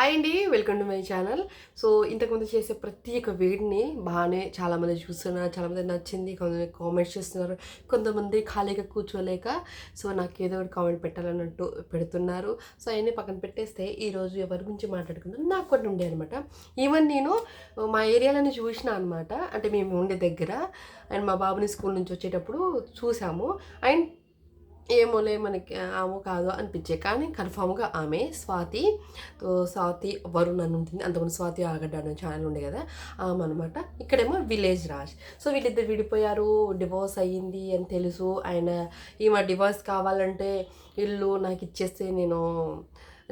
Hi అండి welcome to my channel so ఇంతకుముందు చేసే ప్రతి ఒక్క వేడిని బాగానే చాలామంది చూస్తున్నారు చాలామంది నచ్చింది కొంతమంది కామెంట్స్ చేస్తున్నారు కొంతమంది ఖాళీగా కూర్చోలేక. సో నాకు ఏదో ఒకటి కామెంట్ పెట్టాలన్నట్టు పెడుతున్నారు. సో అవన్నీ పక్కన పెట్టేస్తే ఈరోజు ఎవరి గురించి మాట్లాడుకుందాం? నాకు కొన్ని ఉండే అనమాట ఈవెన్ నేను uh, మా ఏరియాలోనే చూసిన అనమాట అంటే మేము ఉండే దగ్గర. అండ్ మా బాబుని స్కూల్ నుంచి వచ్చేటప్పుడు చూసాము. అండ్ ఏమోలే మనకి ఆమె కాదు అనిపించే. కానీ కన్ఫామ్గా ఆమె స్వాతి స్వాతి వరుణ్ అని ఉంటుంది. అంతకుముందు స్వాతి ఆగడ్డ అనే ఛానల్ ఉండే కదా ఆమె అనమాట ఇక్కడేమో విలేజ్ రాజ్. సో వీళ్ళిద్దరు విడిపోయారు డివోర్స్ అయ్యింది అని తెలుసు. ఆయన ఈమె డివోర్స్ కావాలంటే ఇల్లు నాకు ఇచ్చేస్తే నేను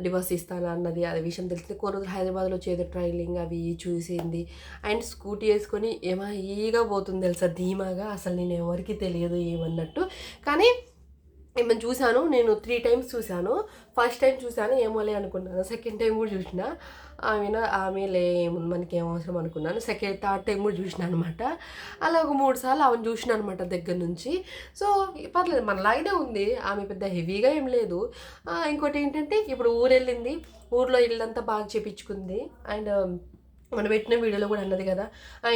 డివోర్స్ ఇస్తాను అన్నది అది విషయం తెలిసింది. కొన్ని రోజులు హైదరాబాద్లో చేదు ట్రైలింగ్ అవి చూసింది. అండ్ స్కూటీ వేసుకొని ఏమో ఈగా పోతుంది తెలుసా? ధీమాగా. అసలు నేను ఎవరికి తెలియదు ఏమన్నట్టు. కానీ ఏమైనా చూశాను? నేను త్రీ టైమ్స్ చూశాను. ఫస్ట్ టైం చూశాను ఏమోలే అనుకున్నాను. సెకండ్ టైం కూడా చూసిన. ఆమె ఆమె లే మనకి ఏం అవసరం అనుకున్నాను. సెకండ్ థర్డ్ టైం కూడా చూసిన అనమాట అలా ఒక మూడు సార్లు ఆమెను చూసిన అనమాట దగ్గర నుంచి. సో పర్లేదు మనలాగానే ఉంది. ఆమె పెద్ద హెవీగా ఏం లేదు. ఇంకోటి ఏంటంటే ఇప్పుడు ఊరు వెళ్ళింది ఊర్లో ఇల్లంతా బాగా చేపించుకుంది. అండ్ మనం పెట్టిన వీడియోలో కూడా అన్నది కదా.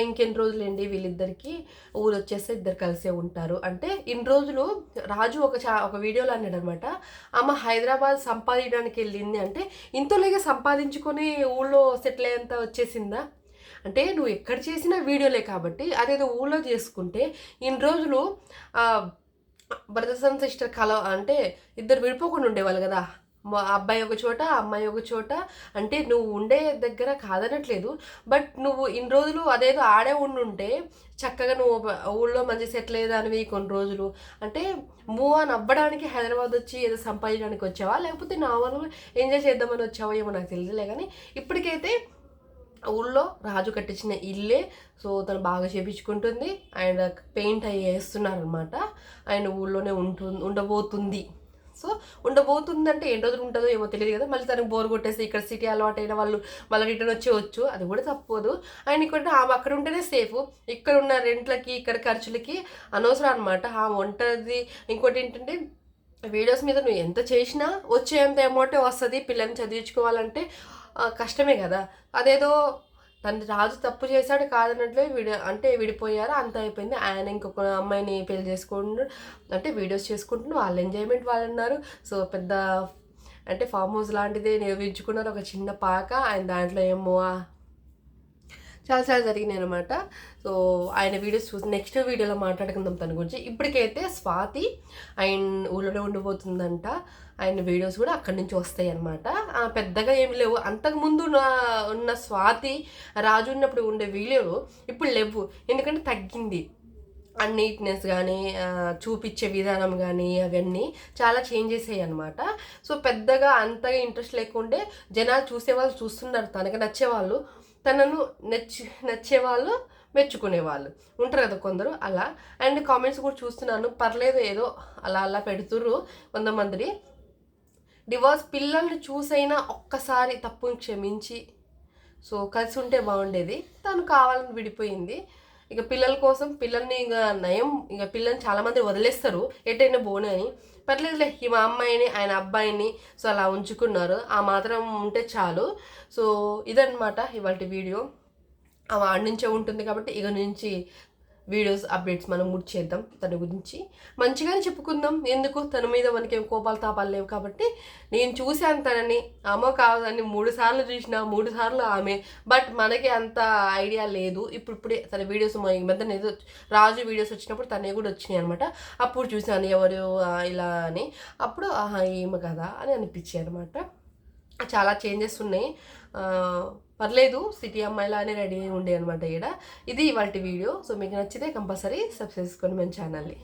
ఇంకెన్ని రోజులు వీళ్ళిద్దరికి? ఊరు వచ్చేస్తే ఇద్దరు కలిసే ఉంటారు. అంటే ఇన్ని రోజులు రాజు ఒక చా ఒక వీడియోలో అన్నాడు అనమాట ఆమె హైదరాబాద్ సంపాదించడానికి వెళ్ళింది అంటే ఇంతలోగా సంపాదించుకొని ఊళ్ళో సెటిల్ అయ్యేంత వచ్చేసిందా? అంటే నువ్వు ఎక్కడ చేసినా వీడియోలే కాబట్టి అదేదో ఊళ్ళో చేసుకుంటే ఇన్ని రోజులు బ్రదర్స్ అండ్ సిస్టర్ కల అంటే ఇద్దరు విడిపోకుండా ఉండేవాళ్ళు కదా. అబ్బాయి ఒక చోట అమ్మాయి ఒక చోట. అంటే నువ్వు ఉండే దగ్గర కాదనట్లేదు. బట్ నువ్వు ఇన్ని రోజులు అదేదో ఆడే ఉండుంటే చక్కగా నువ్వు ఊళ్ళో మంచి సెటిల్ అయ్యేదానివి కొన్ని రోజులు. అంటే మూవ్ ఆన్ అవ్వడానికి హైదరాబాద్ వచ్చి ఏదో సంపాదించడానికి వచ్చావా? లేకపోతే నార్మల్గా ఎంజాయ్ చేద్దామని వచ్చావా ఏమో నాకు తెలియదులే కానీ ఇప్పటికైతే ఊళ్ళో రాజు కట్టించిన ఇల్లే. సో తను బాగా చేపించుకుంటుంది. అండ్ పెయింట్ అయ్యి వేస్తున్నారనమాట అండ్ ఊళ్ళోనే ఉంటు ఉండబోతుంది. సో ఉండబోతుందంటే ఎన్ని రోజులు ఉంటుందో ఏమో తెలియదు కదా. మళ్ళీ తనకు బోర్ కొట్టేసి ఇక్కడ సిటీ అలవాటు అయిన వాళ్ళు మళ్ళీ రిటర్న్ వచ్చేవచ్చు అది కూడా తప్పదు. అండ్ ఇక్కడ ఆమె అక్కడ ఉంటేనే సేఫ్ ఇక్కడ ఉన్న రెంట్లకి ఇక్కడ ఖర్చులకి అనవసరం అనమాట ఆ వంటది ఇంకోటి ఏంటంటే వీడియోస్ మీద నువ్వు ఎంత చేసినా వచ్చేంత అమౌంటే వస్తుంది. పిల్లల్ని చదివించుకోవాలంటే కష్టమే కదా. అదేదో తను రాజు తప్పు చేశాడు కాదన్నట్లే విడి అంటే విడిపోయారు అంత అయిపోయింది. ఆయన ఇంకొక అమ్మాయిని పెళ్ళి చేసుకుంటు అంటే వీడియోస్ చేసుకుంటూ వాళ్ళ ఎంజాయ్మెంట్ వాళ్ళు ఉన్నారు సో పెద్ద అంటే ఫామ్ హౌస్ లాంటిదే నిర్మించుకున్నారు. ఒక చిన్న పాక. ఆయన దాంట్లో ఏమో చాలాసార్లు చాలా జరిగినాయి అనమాట సో ఆయన వీడియోస్ చూసి నెక్స్ట్ వీడియోలో మాట్లాడుకుందాం తన గురించి. ఇప్పటికైతే స్వాతి ఆయన ఊళ్ళోనే ఉండిపోతుందంట. ఆయన వీడియోస్ కూడా అక్కడి నుంచి వస్తాయి అనమాట పెద్దగా ఏమి లేవు. అంతకుముందు నా ఉన్న స్వాతి రాజు ఉన్నప్పుడు ఉండే వీడియోలు ఇప్పుడు లేవు. ఎందుకంటే తగ్గింది. ఆ నీట్నెస్ కానీ చూపించే విధానం కానీ అవన్నీ చాలా చేంజ్ అయ్యాయి అనమాట సో పెద్దగా అంతగా ఇంట్రెస్ట్ లేకుండే జనాలు చూసేవాళ్ళు చూస్తున్నారు. తనకు నచ్చేవాళ్ళు. తనను నచ్చి నచ్చేవాళ్ళు మెచ్చుకునేవాళ్ళు. ఉంటారు కదా కొందరు అలా. అండ్ కామెంట్స్ కూడా చూస్తున్నాను. పర్లేదు ఏదో అలా అలా పెడుతుర్రు కొంతమంది. డివోర్స్ పిల్లల్ని చూసైనా ఒక్కసారి తప్పుని క్షమించి. సో కలిసి ఉంటే బాగుండేది. తను కావాలని విడిపోయింది. ఇక పిల్లల కోసం పిల్లల్ని ఇక నయం ఇక పిల్లల్ని చాలామంది వదిలేస్తారు. ఎటైనా పోనీ అని. పర్లేదులే ఈ మా అమ్మాయిని ఆయన అబ్బాయిని సో అలా ఉంచుకున్నారు. ఆ మాత్రం ఉంటే చాలు. సో ఇదనమాట ఇవాళ వీడియో. ఆ వాడి నుంచే ఉంటుంది కాబట్టి ఇక నుంచి వీడియోస్ అప్డేట్స్ మనం ముడి చేద్దాం తన గురించి. మంచిగానే చెప్పుకుందాం. ఎందుకు? తన మీద మనకి కోపాలు తాపాలు లేవు కాబట్టి. నేను చూశాను తనని. అమ్మ కాదని మూడు సార్లు చూసిన మూడు సార్లు ఆమె. బట్ మనకి అంత ఐడియా లేదు. ఇప్పుడు ఇప్పుడే తన వీడియోస్ ఈ మధ్య ఏదో రాజు వీడియోస్ వచ్చినప్పుడు తనే కూడా వచ్చినాయి అనమాట అప్పుడు చూశాను ఎవరు ఇలా అని. అప్పుడు ఆహా ఏమ కదా అని అనిపించాయి అనమాట చాలా చేంజెస్ ఉన్నాయి. పర్లేదు సిటీ అమ్మాయిలానే రెడీ ఉండే అనమాట ఇక్కడ ఇది ఇవాళ వీడియో. సో మీకు నచ్చితే కంపల్సరీ సబ్స్క్రైబ్ చేసుకోండి మన ఛానల్ని.